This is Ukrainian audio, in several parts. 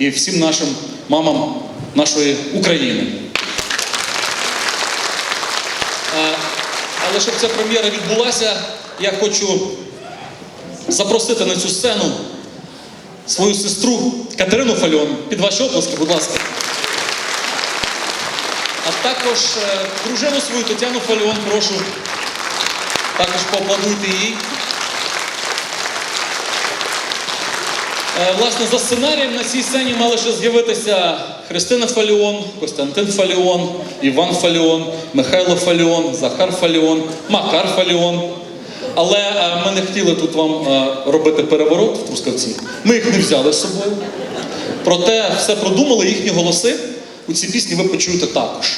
і всім нашим мамам нашої України. Але щоб ця прем'єра відбулася, я хочу запросити на цю сцену свою сестру Катерину Фальон. Під ваші оплески, будь ласка. А також е, дружину свою Тетяну Фальон, прошу. Також поаплодуйте їй. Власне, за сценарієм на цій сцені мали ще з'явитися Христина Фаліон, Костянтин Фаліон, Іван Фаліон, Михайло Фаліон, Захар Фаліон, Макар Фаліон. Але е, ми не хотіли тут вам е, робити переворот в Трускавці. Ми їх не взяли з собою. Проте все продумали, їхні голоси у цій пісні ви почуєте також.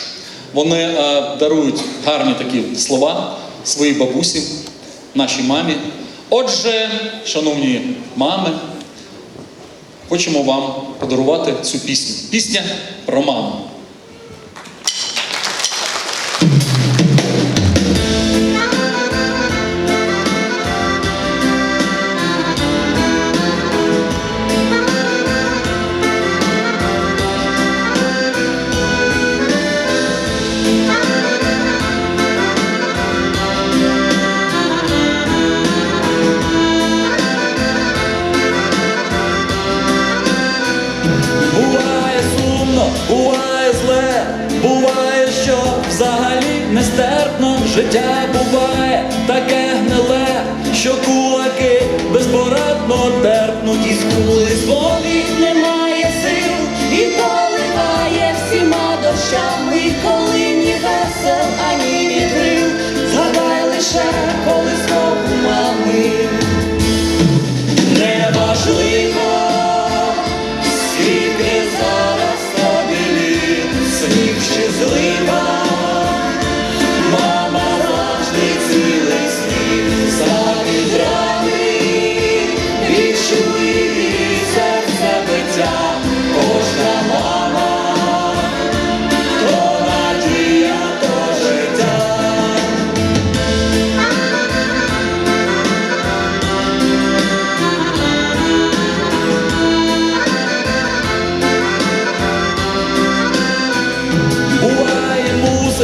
Вони е, дарують гарні такі слова своїй бабусі, нашій мамі. Отже, шановні мами, хочемо вам подарувати цю пісню. Пісня про маму. Взагалі нестерпно життя буває таке гниле, що кулаки безпорадно терпнуть і скули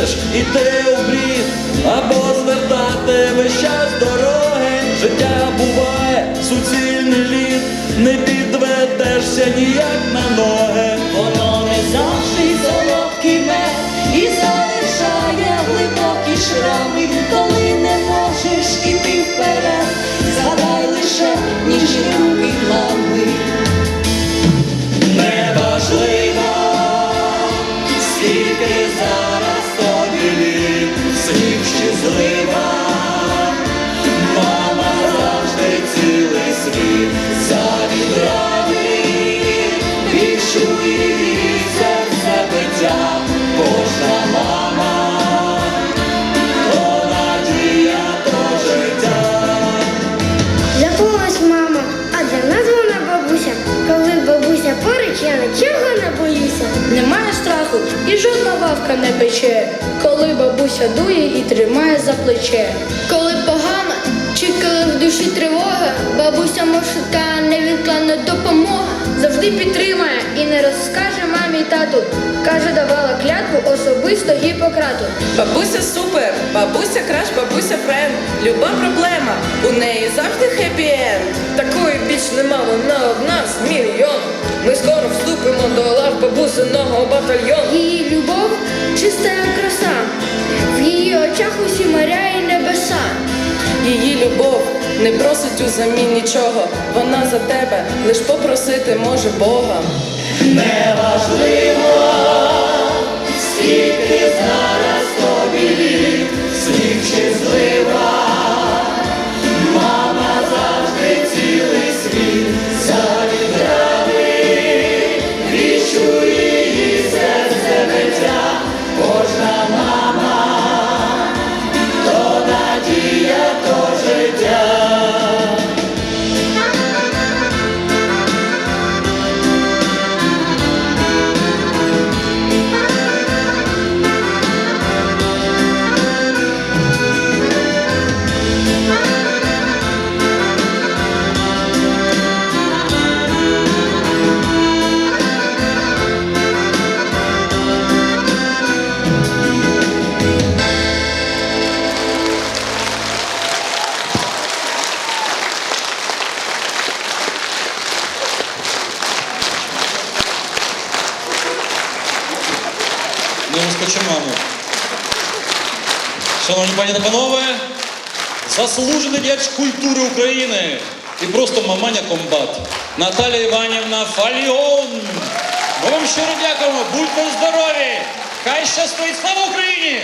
мусиш іти у брід, або звертати весь час дороги. Життя буває, суцільний лід, не підведешся ніяк на ноги. Немає страху і жодна вавка не пече, коли бабуся дує і тримає за плече. Коли погано, чи коли в душі тривога, бабуся маршрутка невідкладна допомога. Завжди підтримає і не розкаже тату. Каже, давала клятву особисто Гіппократу. Бабуся супер, бабуся краш, бабуся френд. Люба проблема, у неї завжди хеппі-енд. Такої біч нема, вона одна з мільйон. Ми скоро вступимо до лав бабусиного батальйону. Її любов чиста краса, в її очах усі моря і небеса. Її любов не просить узамін нічого. Вона за тебе лиш попросити може Бога. Неважливо, скільки зараз тобі літ, сніг чи злива. Маму. Шановні пані та панове, заслужений діяч культури України і просто маманя комбат. Наталя Іванівна Фаліон. Ми вам щиро дякуємо. Будьте здорові! Хай щастить! Слава Україні!